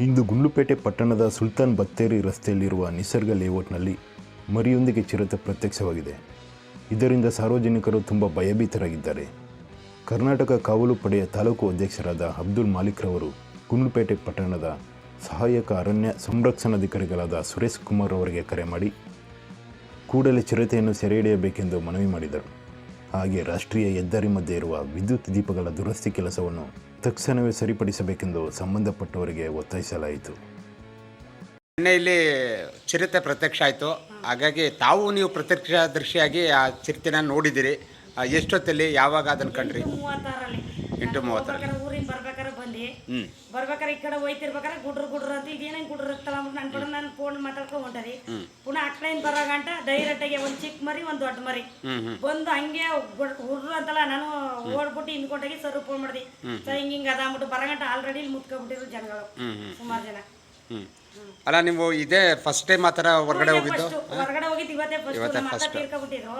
ಇಂದು ಗುಂಡ್ಲುಪೇಟೆ ಪಟ್ಟಣದ ಸುಲ್ತಾನ್ ಬತ್ತೇರಿ ರಸ್ತೆಯಲ್ಲಿರುವ ನಿಸರ್ಗ ಲೇಔಟ್ನಲ್ಲಿ ಮರಿಯೊಂದಿಗೆ ಚಿರತೆ ಪ್ರತ್ಯಕ್ಷವಾಗಿದೆ. ಇದರಿಂದ ಸಾರ್ವಜನಿಕರು ತುಂಬ ಭಯಭೀತರಾಗಿದ್ದಾರೆ. ಕರ್ನಾಟಕ ಕಾವಲು ಪಡೆಯ ತಾಲೂಕು ಅಧ್ಯಕ್ಷರಾದ ಅಬ್ದುಲ್ ಮಾಲಿಕ್ರವರು ಗುಂಡ್ಲುಪೇಟೆ ಪಟ್ಟಣದ ಸಹಾಯಕ ಅರಣ್ಯ ಸಂರಕ್ಷಣಾಧಿಕಾರಿಗಳಾದ ಸುರೇಶ್ ಕುಮಾರ್ ಅವರಿಗೆ ಕರೆ ಮಾಡಿ ಕೂಡಲೇ ಚಿರತೆಯನ್ನು ಸೆರೆ ಹಿಡಿಯಬೇಕೆಂದು ಮನವಿ ಮಾಡಿದರು. ಹಾಗೆ ರಾಷ್ಟ್ರೀಯ ಹೆದ್ದಾರಿ ಮಧ್ಯೆ ಇರುವ ವಿದ್ಯುತ್ ದೀಪಗಳ ದುರಸ್ತಿ ಕೆಲಸವನ್ನು ತಕ್ಷಣವೇ ಸರಿಪಡಿಸಬೇಕೆಂದು ಸಂಬಂಧಪಟ್ಟವರಿಗೆ ಒತ್ತಾಯಿಸಲಾಯಿತು. ನಿನ್ನೆ ಇಲ್ಲಿ ಚಿರತೆ ಪ್ರತ್ಯಕ್ಷ ಆಯಿತು. ಹಾಗಾಗಿ ತಾವು ನೀವು ಪ್ರತ್ಯಕ್ಷದರ್ಶಿಯಾಗಿ ಆ ಚಿರತೆನ ನೋಡಿದ್ದೀರಿ ಎಷ್ಟೊತ್ತಲ್ಲಿ ಯಾವಾಗ ಅದನ್ನು ಕಂಡ್ರಿ? ಎಂಟು ಮೂವತ್ತರ ಬಂದು ಬರ್ಬೇಕಾರ ಈ ಕಡೆ ಹೋಯ್ತಿರ್ಬೇಕಾರ ಗುಡ್ರು ಗುಡ್ರು ಅಂತ ಇದೇನೇನ್ ಗುಡ್ರು ಇರ್ತಲ್ಲ ಅಂದ್ಬಿಟ್ಟು ನನ್ನ ಕೂಡ ನಾನು ಫೋನ್ ಮಾತಾಡ್ಕೊಂಡು ಹೊಂಟರಿ. ಪುನಃ ಅಕ್ಲೈನ್ ಬರೋ ಬರೋಗಂಟ ಡೈರೆಕ್ಟ್ ಆಗಿ ಒಂದು ಚಿಕ್ಕ ಮರಿ ಒಂದು ದೊಡ್ಡ ಮರಿ. ಬಂದು ಹಂಗೆ ಹುಡ್ರು ಅಂತಲ್ಲ ನಾನು ಓಡ್ಬಿಟ್ಟು ಹಿಂದ್ಕೊಂಡೋಗಿ ಸರ್ ಫೋನ್ ಮಾಡಿದೆ. ಸರ್ ಹಿಂಗೆ ಹಿಂಗೆ ಅದ ಅಂದ್ಬಿಟ್ಟು ಬರಗಂಟ ಆಲ್ರೆಡಿ ಇಲ್ಲಿ ಮುತ್ಕೊಬಿಟ್ಟಿರು ಜನಗಳು. ಸುಮಾರು ಜನ. ಹ್ಞೂ ಅಲ್ಲ ನೀವು ಇದೇ ಫಸ್ಟ್ ಟೈಮ್ ಆ ಥರ ಹೊರಗಡೆ ಹೋಗಿದ್ದು? ಹೊರಗಡೆ ಹೋಗಿದ್ದು ಇವತ್ತೇ ಫಸ್ಟ್ ಇವತ್ತೇ ಫಸ್ಟ್. ತೀರ್ಕೊಬಿಟ್ಟಿದ್ರು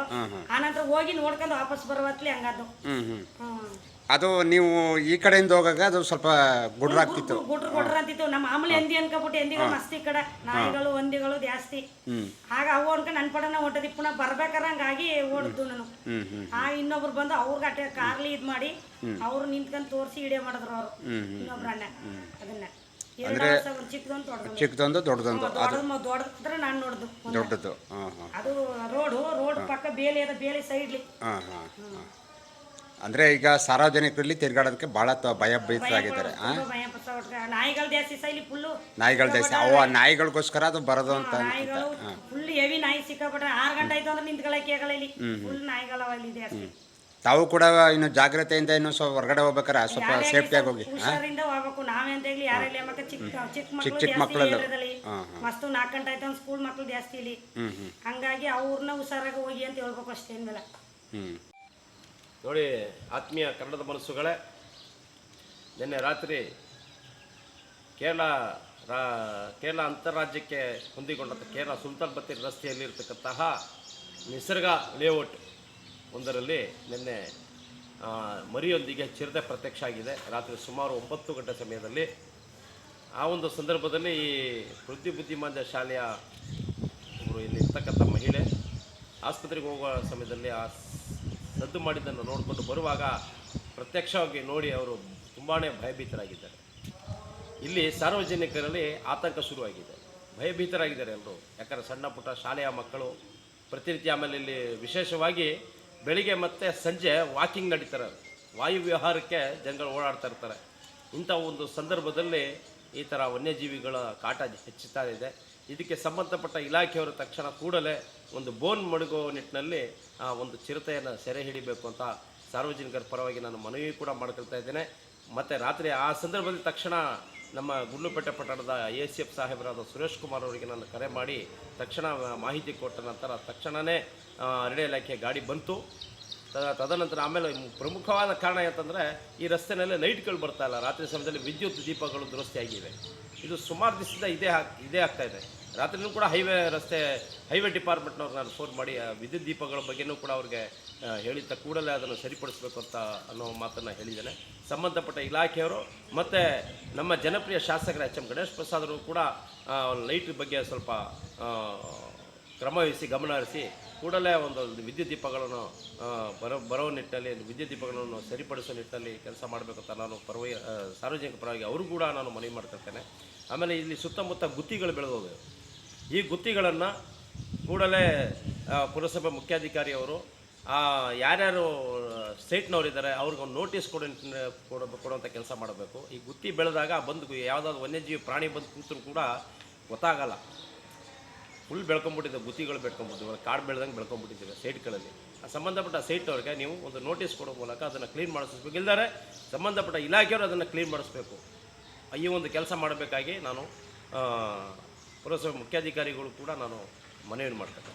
ಆನಂತರ ಹೋಗಿ ನೋಡ್ಕೊಂಡು ವಾಪಸ್ ಬರೋ ಹಂಗದು ಹ್ಞೂ ಹ್ಞೂ ಹ್ಮ್. ಅದು ನೀವು ಈ ಕಡೆಯಿಂದ ಹೋಗಾಗ ಅದು ಸ್ವಲ್ಪ ಗುಡ್ರಾಗ್ತಿತ್ತು ಗುಡ್ರು ಗುಡ್ರ ಅಂತಿತ್ತು. ನಮ್ಮ ಮಾಮೂಲಿ ಹಂದಿ ಅನ್ಕೊಬಿಟ್ಟು ಹಂದಿಗಳು ಮಸ್ತಿ ಈ ಕಡೆ. ನಾಯಿಗಳು ಹಂದಿಗಳು ಜಾಸ್ತಿ. ಆಗ ಅವು ಅನ್ಕೊಂಡು ನನ್ನ ಪಡನ ಹೊಂಟದಿ. ಪುನಃ ಬರ್ಬೇಕಾರ ಹಂಗಾಗಿ ಓಡಿದ್ದು ನಾನು ಹ್ಞೂ ಹ್ಞೂ ಆ ಇನ್ನೊಬ್ರು ಬಂದು ಅವ್ರಿಗೆ ಅಟ್ಟ ಕಾರ್ಲಿ ಇದ್ ಮಾಡಿ ಅವ್ರು ನಿಂತ್ಕೊಂಡು ತೋರಿಸಿ ಇಡೇ ಮಾಡಿದ್ರು ಅವರು. ಇನ್ನೊಬ್ರು ಅಣ್ಣ ಅದನ್ನ. ಒಂದು ಚಿಕ್ಕದೊಂದು ದೊಡ್ಡದು ಚಿಕ್ಕದೊಂದು ದೊಡ್ಡದೊಂದು. ದೊಡ್ಡದು ದೊಡ್ಡದ್ರೆ ನಾನು ನೋಡ್ದು. ದೊಡ್ಡದು. ಅದು ರೋಡು ರೋಡ್ ಪಕ್ಕ ಬೇಲಿ ಅದ ಬೇಲಿ ಸೈಡ್ಲಿ ಹಾಂ ಹಾಂ ಹಾಂ. ಅಂದರೆ ಈಗ ಸಾರ್ವಜನಿಕರಲ್ಲಿ ತಿರ್ಗಾಡೋದಕ್ಕೆ ಬಹಳ ತ ಭಯ ಭೀತರಾಗಿದ್ದಾರೆ ಹಾಂ? ತುಂಬಾ ಭಯ ಪಡ್ತಾ ಹೊರ್ಟ್ರೆ. ನಾಯಿಗಳು ಜಾಸ್ತಿ ಸೈಲಿ ಫುಲ್ಲು ನಾಯಿಗಳ ದೇಶ ಅವು ನಾಯಿಗಳಿಗೋಸ್ಕರ ಅದು ಬರೋದು ಅಂತ ಫುಲ್ ಹೆವಿ ನಾಯಿ ಸಿಕ್ಕಾಬಿಟ್ರೆ ಆರು ಗಂಟೆ ಆಯ್ತು ಅಂದ್ರೆ ನಿಂತ್ಕೊಳಕ್ಕೆ ಆಗಲ್ಲ ಇಲ್ಲಿ. ಫುಲ್ ನಾಯಿಗಳವ ಇಲ್ಲಿ ಜಾಸ್ತಿ ತಾವು ಕೂಡ ಇನ್ನು ಜಾಗ್ರತೆಯಿಂದ ಇನ್ನು ಸ್ವಲ್ಪ ಹೊರಗಡೆ ಹೋಗ್ಬೇಕಾರೆ ಸ್ವಲ್ಪ ಸೇಫ್ಟಿಯಾಗಿ ಹೋಗಿ ಹುಷಾರಿಂದ ಹೋಗ್ಬೇಕು. ನಾವೇ ಅಂತ ಹೇಳಿ ಯಾರಲ್ಲಿ ಮಕ್ಕ ಚಿಕ್ಕ ಚಿಕ್ಕ ಮಕ್ಕಳು ಚಿಕ್ಕ ಮಸ್ತ್ ನಾಲ್ಕು ಗಂಟೆ ಆಯ್ತು ಸ್ಕೂಲ್ ಮಕ್ಕಳು ಜಾಸ್ತಿ ಇಲ್ಲಿ. ಹಂಗಾಗಿ ಅವ್ರನ್ನ ಹುಷಾರಾಗಿ ಹೋಗಿ ಅಂತ ಹೇಳ್ಬೇಕು ಅಷ್ಟೇ ಏನ್ಮೇಲೆ ನೋಡಿ ಆತ್ಮೀಯ ಕನ್ನಡದ ಮನಸ್ಸುಗಳೇ ನಿನ್ನೆ ರಾತ್ರಿ ಕೇರಳ ರಾ ಕೇರಳ ಅಂತಾರಾಜ್ಯಕ್ಕೆ ಹೊಂದಿಕೊಂಡಂಥ ಕೇರಳ ಸುಲ್ತಾನ್ ಬತ್ತಿ ರಸ್ತೆಯಲ್ಲಿರ್ತಕ್ಕಂತಹ ನಿಸರ್ಗ ಲೇಔಟ್. ಒಂದರಲ್ಲಿ ನಿನ್ನೆ ಮರಿಯೊಂದಿಗೆ ಚಿರತೆ ಪ್ರತ್ಯಕ್ಷ ಆಗಿದೆ. ರಾತ್ರಿ ಸುಮಾರು ಒಂಬತ್ತು ಗಂಟೆ ಸಮಯದಲ್ಲಿ ಆ ಒಂದು ಸಂದರ್ಭದಲ್ಲಿ ಈ ವೃದ್ಧಿ ಬುದ್ಧಿಮಾಂದ್ಯ ಶಾಲೆಯ ಒಬ್ಬರು ಇಲ್ಲಿ ಇರ್ತಕ್ಕಂಥ ಮಹಿಳೆ ಆಸ್ಪತ್ರೆಗೆ ಹೋಗುವ ಸಮಯದಲ್ಲಿ ಆ ಸದ್ದು ಮಾಡಿದ್ದನ್ನು ನೋಡಿಕೊಂಡು ಬರುವಾಗ ಪ್ರತ್ಯಕ್ಷವಾಗಿ ನೋಡಿ ಅವರು ತುಂಬಾ ಭಯಭೀತರಾಗಿದ್ದಾರೆ. ಇಲ್ಲಿ ಸಾರ್ವಜನಿಕರಲ್ಲಿ ಆತಂಕ ಶುರುವಾಗಿದೆ. ಭಯಭೀತರಾಗಿದ್ದಾರೆ ಎಲ್ಲರೂ ಯಾಕಂದರೆ ಸಣ್ಣ ಪುಟ್ಟ ಶಾಲೆಯ ಮಕ್ಕಳು, ಪ್ರತಿನಿತ್ಯ ಆಮೇಲೆ ಇಲ್ಲಿ ವಿಶೇಷವಾಗಿ ಬೆಳಿಗ್ಗೆ ಮತ್ತು ಸಂಜೆ ವಾಕಿಂಗ್ ನಡೀತಾರೆ. ವಾಯು ವ್ಯವಹಾರಕ್ಕೆ ಜನಗಳು ಓಡಾಡ್ತಾ ಇರ್ತಾರೆ. ಇಂಥ ಒಂದು ಸಂದರ್ಭದಲ್ಲಿ ಈ ಥರ ವನ್ಯಜೀವಿಗಳ ಕಾಟ ಹೆಚ್ಚುತ್ತಾ ಇದೆ. ಇದಕ್ಕೆ ಸಂಬಂಧಪಟ್ಟ ಇಲಾಖೆಯವರು ತಕ್ಷಣ ಕೂಡಲೇ ಒಂದು ಬೋನ್ ಮಡಗೋ ನಿಟ್ಟಿನಲ್ಲಿ ಒಂದು ಚಿರತೆಯನ್ನು ಸೆರೆ ಹಿಡಿಬೇಕು ಅಂತ ಸಾರ್ವಜನಿಕರ ಪರವಾಗಿ ನಾನು ಮನವಿ ಕೂಡ ಮಾಡ್ಕೊಳ್ತಾ ಇದ್ದೇನೆ. ಮತ್ತು ರಾತ್ರಿ ಆ ಸಂದರ್ಭದಲ್ಲಿ ತಕ್ಷಣ ನಮ್ಮ ಗುಂಡ್ಲುಪೇಟೆ ಪಟ್ಟಣದ ಎ ಸಿ ಎಫ್ ಸಾಹೇಬರಾದ ಸುರೇಶ್ ಕುಮಾರ್ ಅವರಿಗೆ ನಾನು ಕರೆ ಮಾಡಿ ತಕ್ಷಣ ಮಾಹಿತಿ ಕೊಟ್ಟ ನಂತರ ತಕ್ಷಣವೇ ಅರಣ್ಯ ಇಲಾಖೆ ಗಾಡಿ ಬಂತು. ತದನಂತರ ಆಮೇಲೆ ಪ್ರಮುಖವಾದ ಕಾರಣ ಅಂತಂದರೆ ಈ ರಸ್ತೆಯಲ್ಲಿ ಲೈಟ್ಗಳು ಬರ್ತಾ ಇಲ್ಲ. ರಾತ್ರಿ ಸಮಯದಲ್ಲಿ ವಿದ್ಯುತ್ ದೀಪಗಳು ದುರಸ್ತಿ ಆಗಿವೆ ಇದು ಸುಮಾರು ದಿವಸದಿಂದ ಇದೇ ಹಾಕ್ ಇದೇ ಆಗ್ತಾ ಇದೆ. ರಾತ್ರಿನೂ ಕೂಡ ಹೈವೇ ರಸ್ತೆ, ಹೈವೇ ಡಿಪಾರ್ಟ್ಮೆಂಟ್ನವ್ರು ನಾನು ಫೋನ್ ಮಾಡಿ ವಿದ್ಯುತ್ ದೀಪಗಳ ಬಗ್ಗೆನೂ ಕೂಡ ಅವ್ರಿಗೆ ಹೇಳಿದ್ದ ಕೂಡಲೇ ಅದನ್ನು ಸರಿಪಡಿಸಬೇಕು ಅಂತ ಅನ್ನೋ ಮಾತನ್ನು ಹೇಳಿದ್ದೇನೆ. ಸಂಬಂಧಪಟ್ಟ ಇಲಾಖೆಯವರು ಮತ್ತು ನಮ್ಮ ಜನಪ್ರಿಯ ಶಾಸಕರ ಎಚ್ ಎಂ ಗಣೇಶ್ ಪ್ರಸಾದ್ ಅವರು ಕೂಡ ಲೈಟ್ ಬಗ್ಗೆ ಸ್ವಲ್ಪ ಕ್ರಮವಹಿಸಿ ಗಮನ ಹರಿಸಿ, ಕೂಡಲೇ ಒಂದು ವಿದ್ಯುತ್ ದೀಪಗಳನ್ನು ಬರೋ ಬರೋ ನಿಟ್ಟಲ್ಲಿ ವಿದ್ಯುತ್ ದೀಪಗಳನ್ನು ಸರಿಪಡಿಸೋ ನಿಟ್ಟಲ್ಲಿ ಕೆಲಸ ಮಾಡಬೇಕು ಅಂತ ನಾನು ಪರವಾಗಿ ಸಾರ್ವಜನಿಕ ಪರವಾಗಿ ಅವರು ಕೂಡ ನಾನು ಮನವಿ ಮಾಡ್ತಿರ್ತೇನೆ. ಆಮೇಲೆ ಇಲ್ಲಿ ಸುತ್ತಮುತ್ತ ಗುತ್ತಿಗಳು ಬೆಳೆದೋದು ಈ ಗುತ್ತಿಗಳನ್ನು ಕೂಡಲೇ ಪುರಸಭೆ ಮುಖ್ಯಾಧಿಕಾರಿಯವರು ಯಾರ್ಯಾರು ಸ್ಟೇಟ್ನವರಿದ್ದಾರೆ ಅವ್ರಿಗೊಂದು ನೋಟಿಸ್ ಕೊಡ ಕೊಡುವಂಥ ಕೆಲಸ ಮಾಡಬೇಕು. ಈ ಗುತ್ತಿ ಬೆಳೆದಾಗ ಬಂದು, ಯಾವುದಾದ್ರು ವನ್ಯಜೀವಿ ಪ್ರಾಣಿ ಬಂದು ಕೂತರು ಕೂಡ ಗೊತ್ತಾಗಲ್ಲ. ಫುಲ್ ಬೆಳ್ಕೊಂಬಿಟ್ಟಿದೆ ಗುತ್ತಿಗಳು ಬೆಳ್ಕೊಂಬಿಟ್ಟಿದ್ದೀವಿ ಕಾಡು ಬೆಳೆದಂಗೆ ಬೆಳ್ಕೊಂಬಿಟ್ಟಿದ್ದೀವಿ ಸೈಟ್ಗಳಲ್ಲಿ. ಆ ಸಂಬಂಧಪಟ್ಟ ಸೈಟ್ನವ್ರಿಗೆ ನೀವು ಒಂದು ನೋಟಿಸ್ ಕೊಡೋ ಮೂಲಕ ಅದನ್ನು ಕ್ಲೀನ್ ಮಾಡಿಸ್ಬೇಕು. ಇಲ್ದಾರೆ ಸಂಬಂಧಪಟ್ಟ ಇಲಾಖೆಯವರು ಅದನ್ನು ಕ್ಲೀನ್ ಮಾಡಿಸ್ಬೇಕು. ಈ ಒಂದು ಕೆಲಸ ಮಾಡಬೇಕಾಗಿ ನಾನು ಪುರಸಭೆ ಮುಖ್ಯಾಧಿಕಾರಿಗಳು ಕೂಡ ನಾನು ಮನವಿ ಮಾಡ್ತೇನೆ